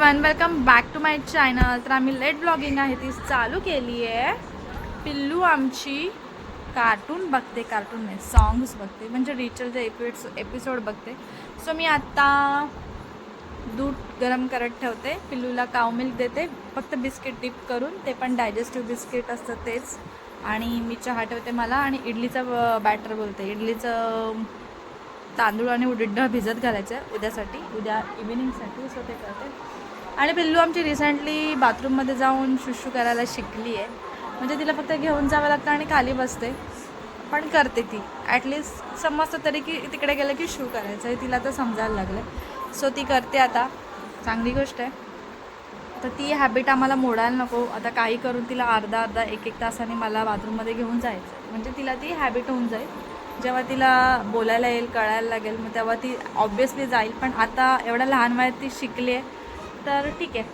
One welcome back to my channel तर आम्ही late blogging आहे ती चालू केली आहे. पिल्लू आमची कार्टून बघते कार्टून नाही सॉंग्स बघते. म्हणजे रिचलचे एपिसोड एपिसोड बघते. सो मी आत्ता दूध गरम करत ठेवते. पिल्लूला काव मिल्क देते. फक्त बिस्किट डिप करून ते पण डायजेस्टिव्ह बिस्किट असतं तेच. आणि मी चहा ठेवते मला आणि इडलीचं बॅटर बोलते. इडलीचं तांदूळ आणि उडीद भिजत घालायचं आहे उद्यासाठी. उद्या इव्हिनिंगसाठी सो ते करते. आणि पिल्लू आमची रिसेंटली बाथरूममध्ये जाऊन शुशू करायला शिकली आहे म्हणजे तिला फक्त घेऊन जावं लागतं आणि खाली बसते. पण करते ती. ॲटलिस्ट समजतं तरी की तिकडे गेलं की शू करायचं हे तिला तर समजायला लागलं सो ती करते आता. चांगली गोष्ट आहे. तर ती हॅबिट आम्हाला मोडायला नको. आता काही करून तिला अर्धा अर्धा एक एक तासाने मला बाथरूममध्ये घेऊन जायचं म्हणजे तिला ती हॅबिट होऊन जाईल. जेव्हा तिला बोलायला येईल कळायला लागेल मग तेव्हा ती ऑब्वियसली जाईल. पण आता एवढ्या लहान वयात ती शिकली आहे तर ठीक आहे.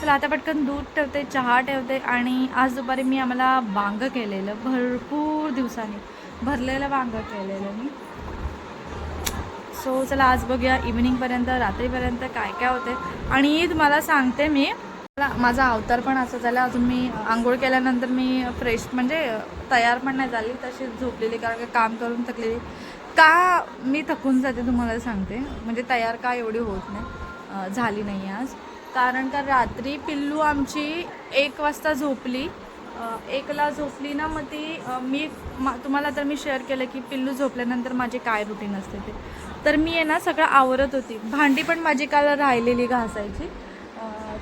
चला आता पटकन दूध ठेवते चहा ठेवते आणि आज दुपारी मी आम्हाला वांगं केलेलं भरपूर दिवसांनी भरलेलं वांगं केलेलं मी. सो चला आज बघूया इव्हिनिंगपर्यंत रात्रीपर्यंत काय काय होते. आणि तुम्हाला सांगते मी माझा अवतार पण असं झाला अजून मी आंघोळ केल्यानंतर मी फ्रेश म्हणजे तयार पण नाही झाली तशीच झोपलेली कारण का काम करून थकलेली. का मी थकून जाते तुम्हाला सांगते म्हणजे तयार का एवढी होत नाही. झाली नाही आज. कारण का रात्री पिल्लू आमची एक वाजता झोपली. एकला झोपली ना मग ती मी मा तुम्हाला तर मी शेअर केलं की पिल्लू झोपल्यानंतर माझे काय रुटीन असते ते. तर मी आहे ना सगळं आवरत होती. भांडी पण माझी काल राहिलेली घासायची.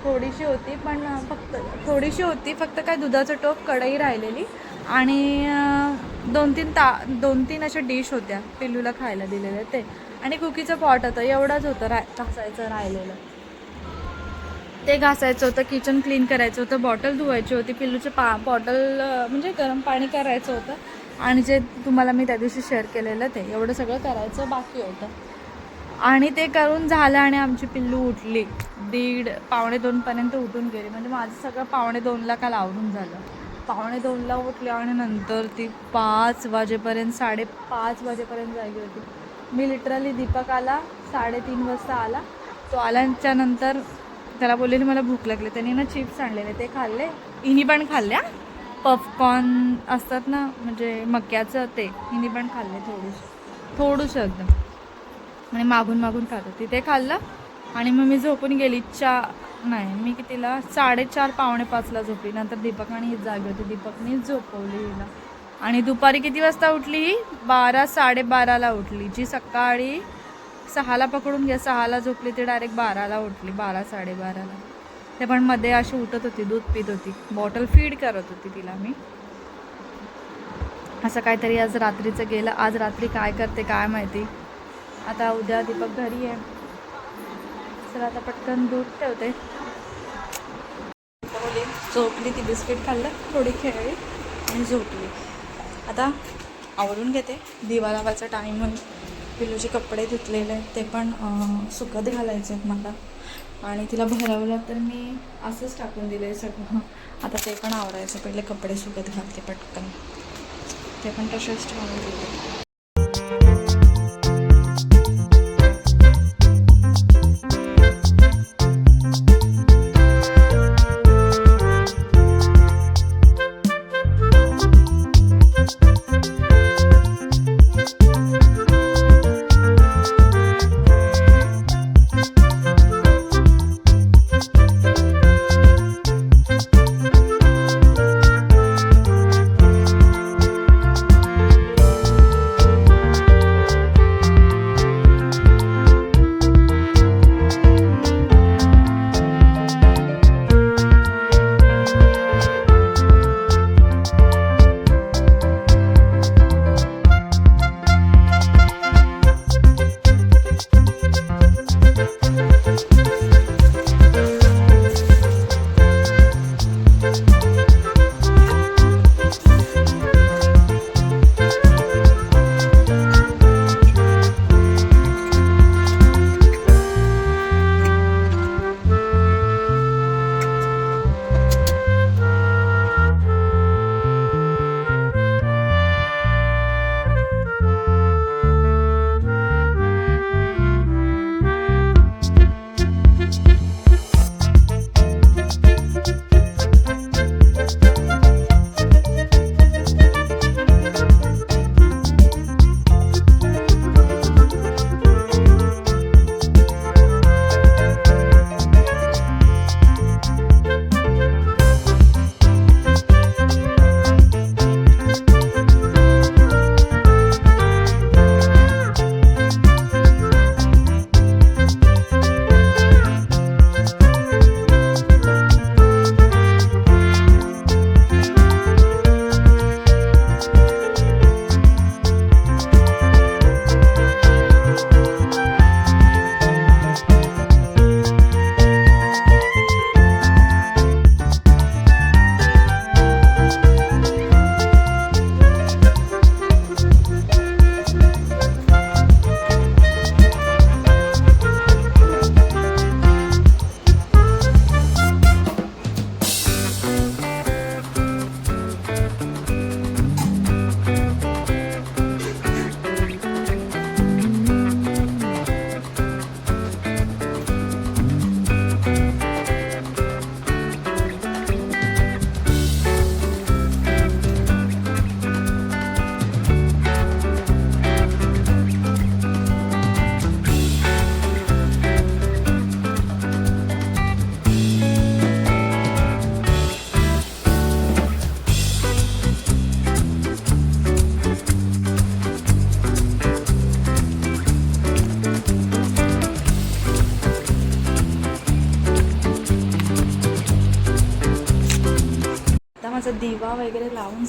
थोडीशी होती पण फक्त थोडीशी होती फक्त काय दुधाचं टोप कढई राहिलेली. आणि दोन तीन ता दोन तीन अशा डिश होत्या पिल्लूला खायला दिलेल्या ते. आणि कुकीचं पॉट होतं. एवढंच होतं रा घासायचं राहिलेलं. ते घासायचं होतं किचन क्लीन करायचं होतं बॉटल धुवायची होती पिल्लूचे पा बॉटल म्हणजे गरम पाणी करायचं होतं. आणि जे तुम्हाला मी त्या दिवशी शेअर केलेलं ते एवढं सगळं करायचं बाकी होतं. आणि ते करून झालं आणि आमची पिल्लू उठली. दीड पावणे दोनपर्यंत उठून गेली. म्हणजे माझं सगळं पावणे दोनला का लावून झालं. पावणे दोनला उठले आणि नंतर ती पाच वाजेपर्यंत साडेपाच वाजेपर्यंत जागी होती. मी लिटरली दीपक आला साडेतीन वाजता आला. तो आल्याच्यानंतर त्याला बोललेली मला भूक लागली. त्यांनी ना चिप्स आणलेले ते खाल्ले. हिनी पण खाल्ल्या पॉपकॉर्न असतात ना म्हणजे मक्याचं ते हिनी पण खाल्ले थोडूस थोडंसं एकदम. आणि मागून मागून खातो तिथे खाल्लं आणि मग मी झोपून गेली. चा नाही मी कितीला? साडेचार पावणे पाचला झोपली. नंतर दीपक आणि हीच जागी होती. दीपकनीच झोपवली हिला. आणि दुपारी किती वाजता उठली ही? बारा साडेबाराला उठली. जी सकाळी सहाला पकडून घ्या सहाला झोपली ती डायरेक्ट बाराला उठली. बारा साडेबाराला. ते पण मध्ये अशी उठत होती दूध पित होती. बॉटल फीड करत होती तिला मी. असं काहीतरी आज रात्रीचं गेलं. आज रात्री काय करते काय माहिती? आता उद्या दीपक घरी आहे. चला आता पटकन दूध ठेवते. झोपली ती बिस्किट खाल्लं थोडी खेळली आणि झोपली. आता आवरून घेते. दिवा लावायचा टाईम पिलूचे कपडे धुतलेले आहेत. ते पण अं, सुकत घालायचे आहेत मला. आणि तिला भरवलं तर मी असंच टाकून दिलं आहे सगळं. आता ते पण आवरायचं. पहिले कपडे सुकत घालते पटकन. ते पण तसेच ठेवून दिले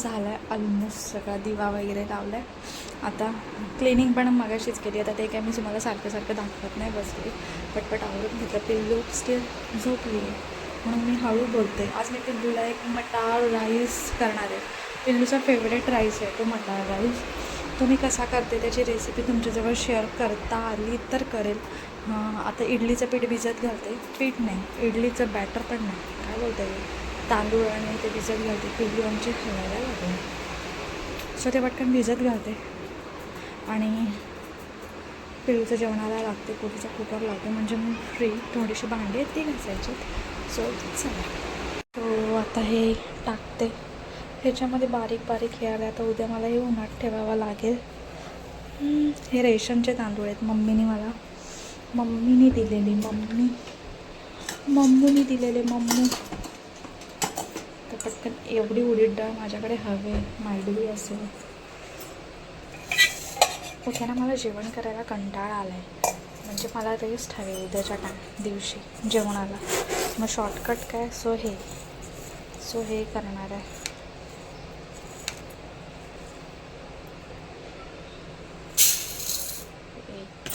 झाला आहे ऑलमोस्ट सगळा दिवा वगैरे लावला आहे आता क्लिनिंग पण मगाशीच केली. आता ते काय मी तुम्हाला सारखं सारखं दाखवत नाही बसली. पटपट आवडून घेतलं. पिल्लू स्टील झोपली. आहे म्हणून मी हळू बोलते. आज मी पिल्लूला एक मटार राईस करणार आहे. पिल्लूचा फेवरेट राईस आहे तो मटार राईस तो मी कसा करते त्याची रेसिपी तुमच्याजवळ शेअर करता आली तर करेल. हां, आता इडलीचं पीठ भिजत घालते. पीठ नाही. इडलीचं बॅटर पण नाही. काय बोलता येईल तांदूळ आणि ते भिजत घालते. पिल्लू आमची खायला लागेल सो ते पटकन भिजत घालते. आणि पिळूचं जेवणाला लागते कुठेचा कुकर लावते म्हणजे मग फ्री थोडीशी भांडी आहेत ती घासायची सो चला. सो आता हे टाकते. ह्याच्यामध्ये बारीक बारीक हे आले. आता उद्या मला हे उन्हात ठेवावं लागेल. हे रेशनचे तांदूळ आहेत. मम्मीने मला मम्मीने दिलेली मम्मी. मम्मीने दिलेले मम्मी. पटकन एवढी उडीद डाळ माझ्याकडे हवे मायडवी असेल ओके ना मला जेवण करायला कंटाळा आला आहे म्हणजे मला रेस्ट हवे उद्याच्या टाइम दिवशी जेवणाला. मग शॉर्टकट काय? सो हे. सो हे करणार आहे एक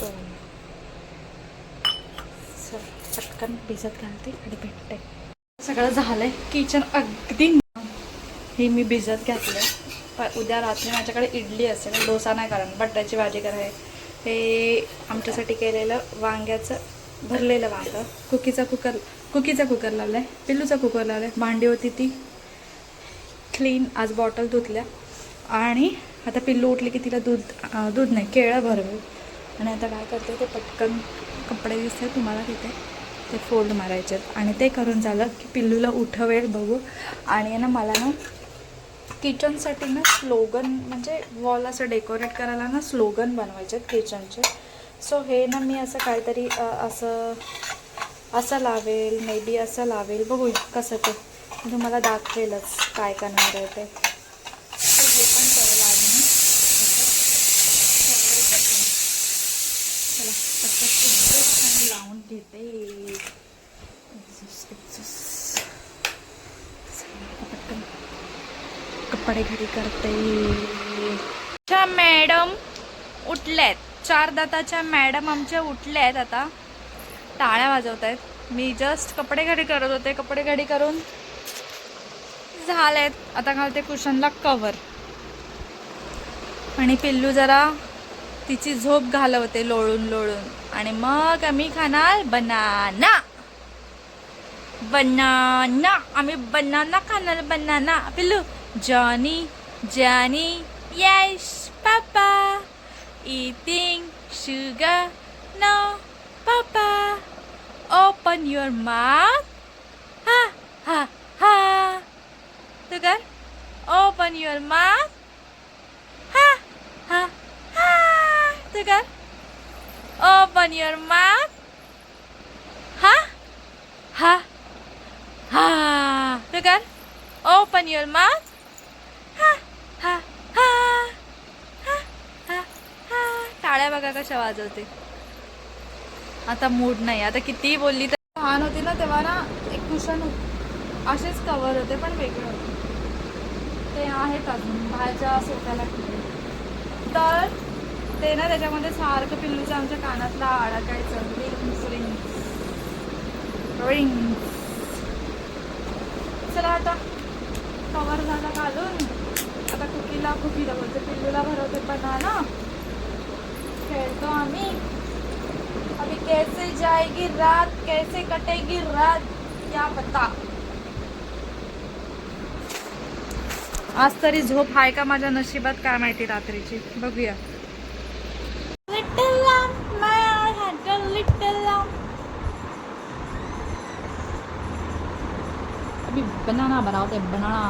दोन चल पटकन भिजत घालते आणि भेटते सगळं झालंय. किचन अगदी हे मी भिजत घातलं पण उद्या रात्री माझ्याकडे इडली असेल डोसा नाही कारण बटाट्याची भाजी कराय हे आमच्यासाठी केलेलं वांग्याचं भरलेलं वांगं. कुकीचा कुकर कुकीचा कुकर लावला आहे पिल्लूचा कुकर लावला आहे भांडी होती ती क्लीन आज बॉटल धुतल्या. आणि आता पिल्लू उठली की तिला दूध दूध नाही केळं भरवेल आणि आता काय करते ते पटकन कपडे दिसते तुम्हाला तिथे. ते फोल्ड मारायचे आहेत आणि ते करून झालं की पिल्लूला उठवेल बघू. आणि ना मला ना किचनसाठी ना स्लोगन म्हणजे वॉल असं डेकोरेट करायला ना स्लोगन बनवायचे आहेत किचनचे सो हे ना मी असं काहीतरी असं असं लावेल मे बी असं लावेल. बघू कसं ते. म्हणजे तुम्हाला दाखवेलच काय करणार आहे ते. हे पण करेल आज मी. असं. चला पटकन लावून घेते एक्झॉस्ट, एक्झॉस्ट. चला, आता पटकन कपडे घरी करते. अच्छा मॅडम उठल्यात चार दाताच्या मॅडम आमच्या उठल्यात आता. टाळ्या वाजवत आहेत मी जस्ट कपडे घडी करत होते. कपडे घडी करून झालेत. आता घालते कुशनला कवर आणि पिल्लू जरा तिची झोप घालवते लोळून लोळून. आणि मग आम्ही खाणार बनाना. बनाना. आम्ही बनाना खाणार बनाना. पिल्लू Johnny, Johnny, yes, Papa. Eating sugar, no, Papa. Open your mouth. Ha, ha, ha. Sugar, open your mouth. Ha, ha, ha. Sugar, open your mouth. Ha, ha, ha. Sugar, open your mouth. टाळ्या बघा कशा वाजवते. आता mood नाही. आता कितीही बोलली तर लहान होती ना तेव्हा ना एक कुशन असेच कवर होते पण वेगळे होते. ते आहेत अजून बाहेरच्या सोफ्याला तर ते ना त्याच्यामध्ये सारखं पिल्लूचं आमच्या कानातला अडकायचं रिंग्स रिंग्स. रिंग्स. चला आता कवर झाला घालून. आता कुकीला बोलते. पिल्लूला भरवते बनाना खेळतो आम्ही. अभी कैसे जाएगी रात? कैसे कटेगी रात? क्या पता. आज तरी झोप आहे का माझ्या नशिबात? काय माहिती रात्रीची. बघूया. अभी बनाना बनाते बनाना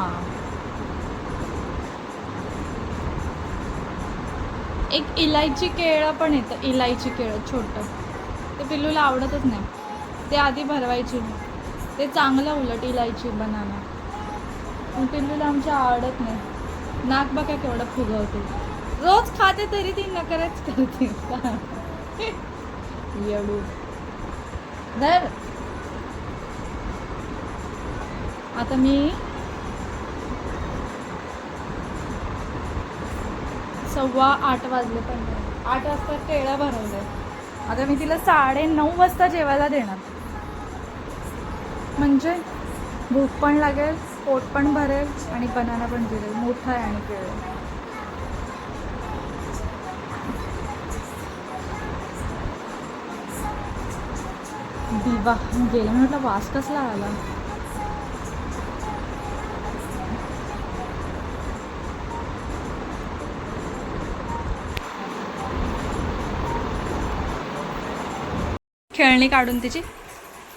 एक इलायची केळं पण येतं इलायची केळं छोटं. ते पिल्लूला आवडतच नाही. ते आधी भरवायची ते चांगलं उलट इलायची बनाना. पिल्लूला आमच्या आवडत नाही. नाक बघा केवढं फुगवते. रोज खाते तरी ती नकरच करते. येडू. दर आता मी सव्वा आठ वाजले पण आठ वाजता केळं भरवले आता मी तिला साडे नऊ वाजता जेवायला देणार. म्हणजे भूक पण लागेल पोट पण भरेल आणि बनाना पण जिरेल. मोठा आहे आणि केळं. दिवा गेला म्हटलं वास कसला आला. खेळणी काढून तिची.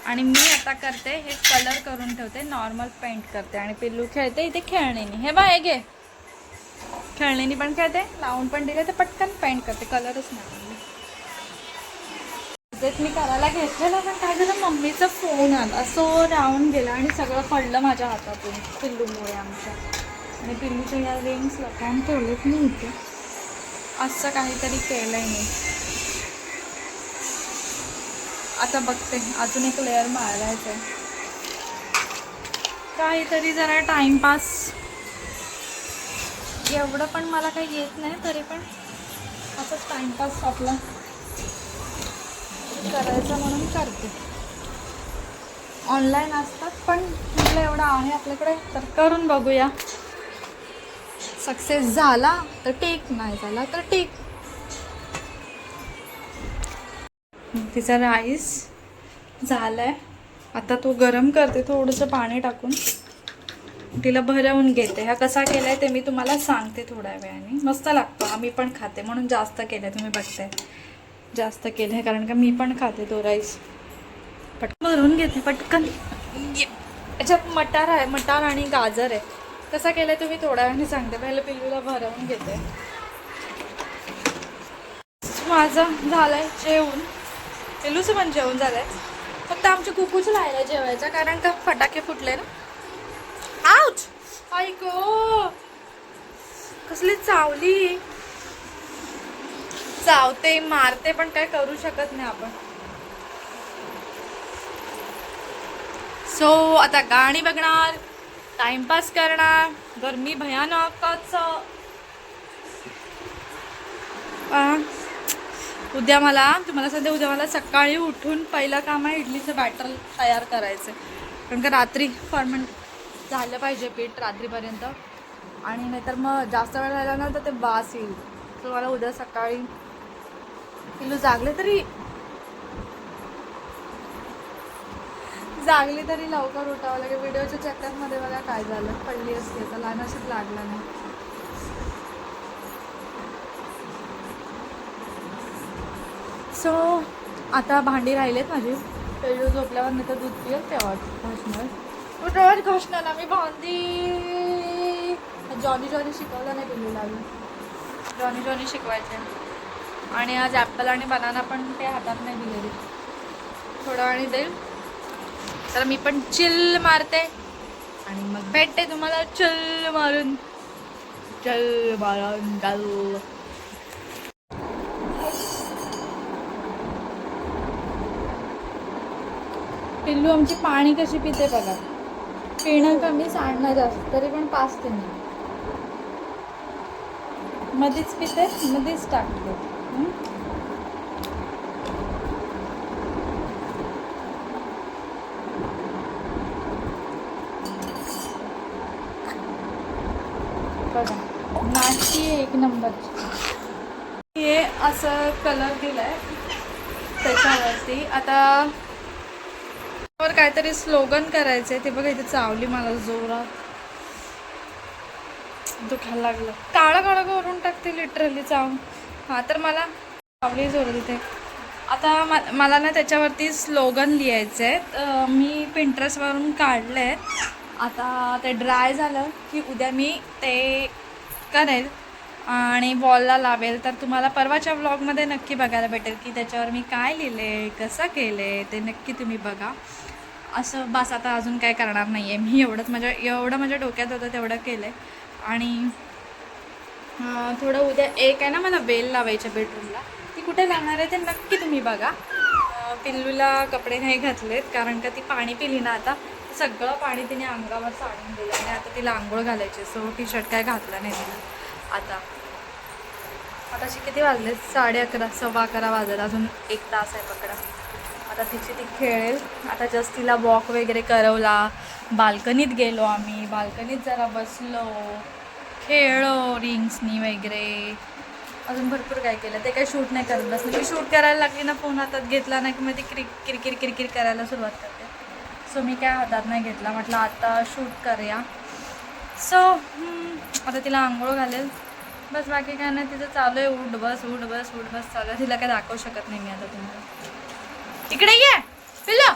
आणि मी आता करते हे कलर करून ठेवते नॉर्मल पेंट करते. आणि पिल्लू खेळते इथे खेळणीनी. हे बा हे घे. खेळणीनी पण खेळते लावून पण दिले तर पटकन पेंट करते. कलरच नाही. तेच मी करायला घेतलेलं पण काय झालं मम्मीचा फोन आला. सो राहून गेला आणि सगळं पडलं माझ्या हातातून पिल्लूमुळे आमच्या. आणि पिल्लूच्या या रिंग्स लपवून ठेवलेत मी इथे. असं काहीतरी केलंय मी. आता बघते. अजून एक लेअर मारायचं आहे काहीतरी जरा टाइमपास एवढं पण मला काही येत नाही तरी पण असंच टाइमपास आपला. करायचं म्हणून करते. ऑनलाईन असतात पण म्हटलं एवढं आहे आपल्याकडे तर करून बघूया. सक्सेस झाला तर टेक नाही झाला तर टेक तिचा राईस झाला आहे आता तो गरम करते थोडंसं पाणी टाकून. तिला भरवून घेते. हा कसा केलाय ते मी तुम्हाला सांगते थोड्या वेळाने. मस्त लागतो. आम्ही पण खाते. म्हणून जास्त केलं आहे तुम्ही बघताय. जास्त केलं आहे कारण का मी पण खाते तो राईस. पटकन भरून घेते पटकन. याच्यात मटार आहे. मटार आणि गाजर आहे. कसा आहे तुम्ही थोड्या वेळाने सांगते. पहिलं पिल्लूला भरवून घेते. माझं झालं आहे जेवण पिल्लूचं पण जेवण झालंय. फक्त आमच्या कुकूच राहिलं जेवायचं कारण का फटाके फुटले ना. आउच ऐको कसली चावली. चावते मारते पण काय करू शकत नाही आपण. सो आता गाणी बघणार टाइमपास करणार गरमी भयानकच उद्या मला तुम्हाला सध्या उद्या मला सकाळी उठून पहिलं काम आहे इडलीचं बॅटर तयार करायचं. कारण का रात्री फर्मेंट झालं पाहिजे पीठ रात्रीपर्यंत. आणि नाहीतर मग जास्त वेळ राहिला ना तर ते बास येईल. तर मला उद्या सकाळी किलो जागले तरी जागली तरी लवकर उठावं लागेल. व्हिडिओच्या चक्करमध्ये मला काय झालं. पडली असते तर लहान अशीच लागलं नाही. सो आता भांडी राहिलेत माझी. पेलू झोपल्यावर नाही तर दूध पिईल तेव्हा घासणार. पण रोज घासणार आम्ही भांडी. जॉनी जॉनी शिकवलं नाही तुम्ही आम्ही जॉनी जॉनी शिकवायचे. आणि आज ॲपल आणि बनाना पण ते हातात नाही दिलेली. थोडं आणि देईल. तर मी पण चिल मारते. आणि मग भेटते तुम्हाला चिल मारून. चल मारून चालू पिल्लू आमची पाणी कशी पिते बघा. पिणं कमी सांडणं जास्त तरी पण पाचते नाही मध्येच पिते मध्येच टाकते. बघा नाशी एक नंबरची हे असं कलर दिलाय त्याच्यावरती. आता वर काहीतरी स्लोगन करायचंय. ते बघा इथे चावली मला जोरात. दुखायला लागलं. काळं काळं करून टाकते लिटरली चावून. हा तर मला चावली जोरात इथे. आता म- मला ना त्याच्यावरती स्लोगन लिहायचे आहेत मी पिंटरेस्टवरून काढले आहेत आता ते ड्राय झालं की उद्या मी ते करेल आणि वॉलला लावेल. तर तुम्हाला परवाच्या व्लॉगमध्ये नक्की बघायला भेटेल की त्याच्यावर मी काय लिहिले कसं केले ते नक्की तुम्ही बघा. असं बस आता अजून काय करणार नाही आहे मी एवढंच माझ्या एवढं माझ्या डोक्यात होतं तेवढं केलं आहे आणि थोडं उद्या एक आहे ना मला बेल लावायच्या बेडरूमला ती कुठे लावणार आहे ते नक्की तुम्ही बघा. पिल्लूला कपडे नाही घातलेत कारण का ती पाणी पिली ना आता. सगळं पाणी तिने अंगावर साडून दिलं आणि आता तिला आंघोळ घालायची सो टी शर्ट काय घातलं नाही तिला आता. आता अशी किती वाजले? साडे अकरा सव्वा अकरा वाजत. अजून एक तास आहे पकडा. आता तिची ती खेळेल आता जस्ट तिला वॉक वगैरे करवला. बाल्कनीत गेलो आम्ही. बाल्कनीत जरा बसलो. खेळलो रिंग्सनी वगैरे. अजून भरपूर काय केलं. ते काही शूट नाही करत बसलं. मी शूट करायला लागली ना फोन हातात घेतला नाही की मग ती क्रिक किरकिर किरकिर करायला सुरुवात करते. सो मी काय हातात नाही घेतला. म्हटलं आता शूट करूया. सो आता तिला आंघोळ घालेल. बस बाकी काय नाही. तिचं चालू आहे. उठ बस उठ बस उठ बस. चालू आहे. तिला काय दाखवू शकत नाही मी आता तुम्हाला. इकडे ये. पिल्लू.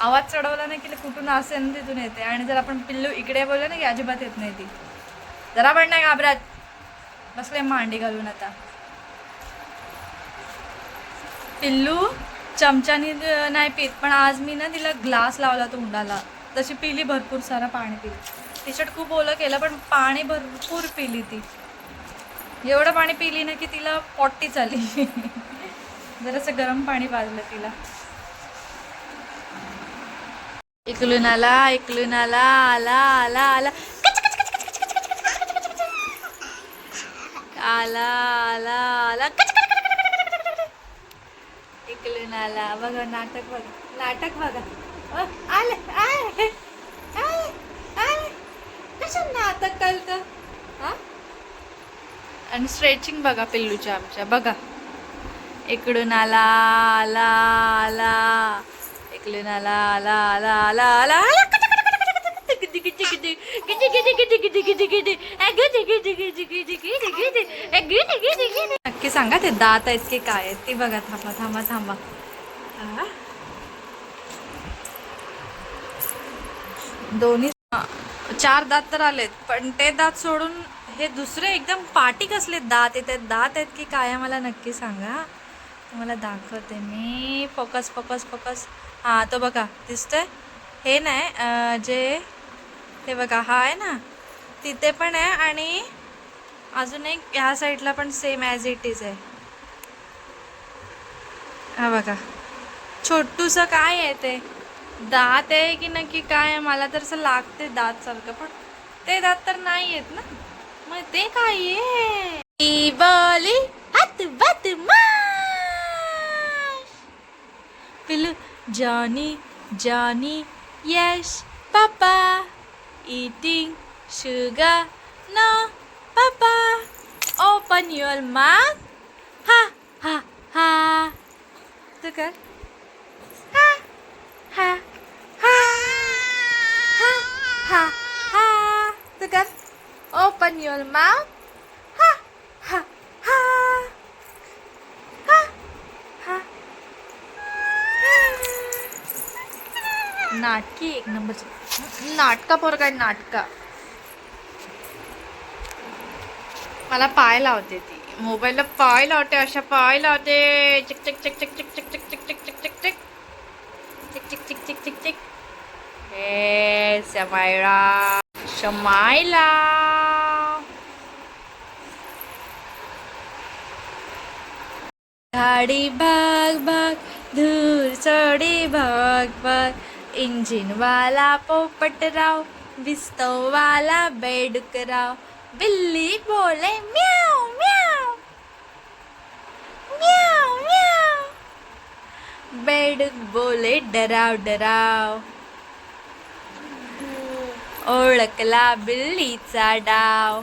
आवाज चढवला नाही की कुठून असेल ना तिथून येते. आणि जर आपण पिल्लू इकडे बोललो ना की अजिबात येत नाही ती. जरा पण नाही घाबरात. बसले मांडी घालून आता. पिल्लू चमच्यानी नाही पित पण आज मी ना तिला ग्लास लावला तोंडाला तशी पिली भरपूर सारं पाणी पिली. टी शर्ट खूप ओलं केलं पण पाणी भरपूर पिली ती. एवढं पाणी पिली ना की तिला पॉट्टी चाली जरासं गरम पाणी पाजलं तिला इकलून आला इकलून आला आला आला आला आला आला आला इकलून आला बघा नाटक बघा नाटक बघा अ, आले आले कसं नाटक कळतं हा आणि स्ट्रेचिंग बघा पिल्लूच्या आमच्या बघा इकडून आला आला आला इकडून आला आला आला आला आला नक्की सांगा ते दात आहेत की काय आहेत ते बघा थांबा थांबा थांबा दोन्ही चार दात तर आलेत पण ते दात सोडून हे दुसरे एकदम पाटी कसले दात येत आहेत दात आहेत की काय मला नक्की सांगा तुम्हाला दाखवते मी. Focus focus focus. हां तो बघा दिसतोय? हे नाही जे ते बघा हा आहे ना? तिथे पण आहे आणि अजून एक ह्या साईडला पण सेम ॲज इट इज आहे. हा बघा. छोटूसं काय आहे ते? दात आहे की नक्की काय आहे? मला तर असं लागते दात सारखं पण ते दात तर नाही आहेत ना? मग ते काय आहे? Phil, Johnny, Johnny, yes, Papa. Eating sugar, no, Papa. Open your mouth, ha, ha, ha. The at. Ha, ha, ha, ha, ha, ha. Look. Open your mouth. नाटकी एक नंबरची नाटका पोर काय नाटका मला पाय लावते ती मोबाईलला पाय लावते अशा पाय लावते चिक चिक चिक चिक चिक चिक चिक चिक चिक चिक चिक चिक चिक चिक चिक चिक चिक चिक हे समायला शमायला गाडी भाग भाग धूर चढी भाग भाग इंजिनवाला पोपटराव बेड कराव बिल्ली बोले म्याव म्याव म्याव म्याव. बेडूक बोले डराव डराव. ओळखला बिल्लीचा डाव.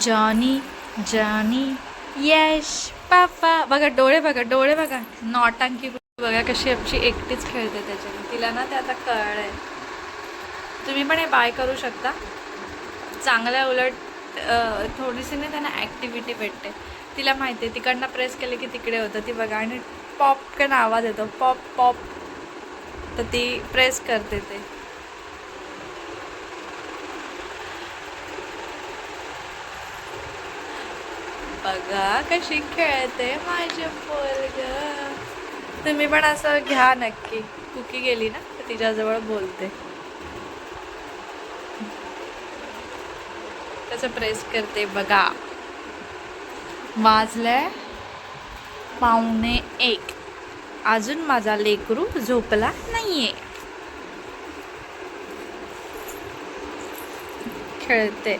जॉनी जॉनी यश. पापा बघा डोळे बघा डोळे बघा. नॉटांकी बघा कशी आमची एकटीच खेळते त्याच्याने. तिला ना ते आता कळलंय. तुम्ही पण हे बाय करू शकता. चांगल्या उलट थोडीशी नाही त्यांना ॲक्टिव्हिटी भेटते. तिला माहिती आहे तिकडनं प्रेस केले की तिकडे होतं. ती बघा आणि पॉप कन आवाज येतो. पॉप पॉप तर ती प्रेस करते ते. बघा कशी खेळते माझे पोरग. तुम्ही पण असं घ्या नक्की. कुकी गेली ना तर तिच्याजवळ बोलते. कसं प्रेस करते बघा. वाजले पावणे एक. अजून माझा लेकरू झोपला नाहीये. खेळते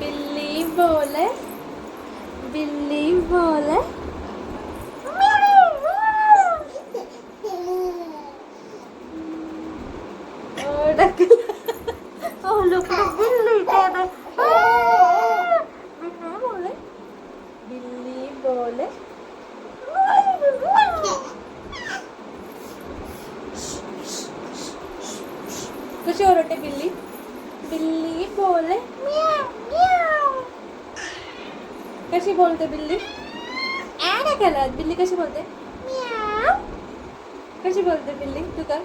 बिल्ली बोले बिल्ली बोले Oh, Oh, look at Billy, Dada. बिल्ली बोले बिल्ली बोले कशी ओरडते बिल्ली बिल्ली बोले कशी बोलते बिल्ली? ऍड केलं बिल्ली कशी बोलते? कशी बोलते बिल्ली? तू का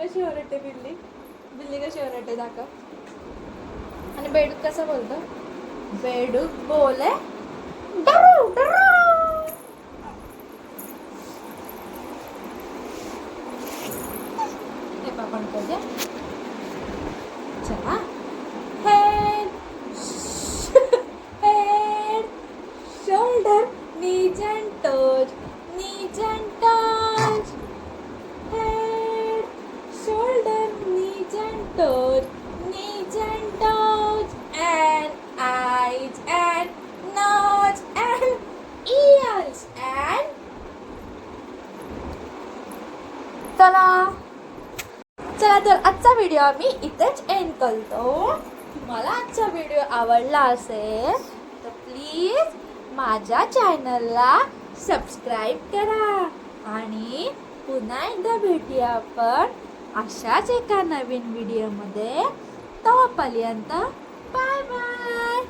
कशी ओरडते बिल्ली? बिल्ली कशी ओरडते? दाखव. आणि बेडूक कसं बोलतो? बेडूक बोले. डरू डरू. व्हिडिओ आम्ही इथेच एंड करतो. तुम्हाला आजचा व्हिडिओ आवडला असेल तर प्लीज माझ्या चॅनलला सबस्क्राईब करा. आणि पुन्हा एकदा भेटूया आपण अशाच एका नवीन व्हिडिओमध्ये तोपर्यंत बाय बाय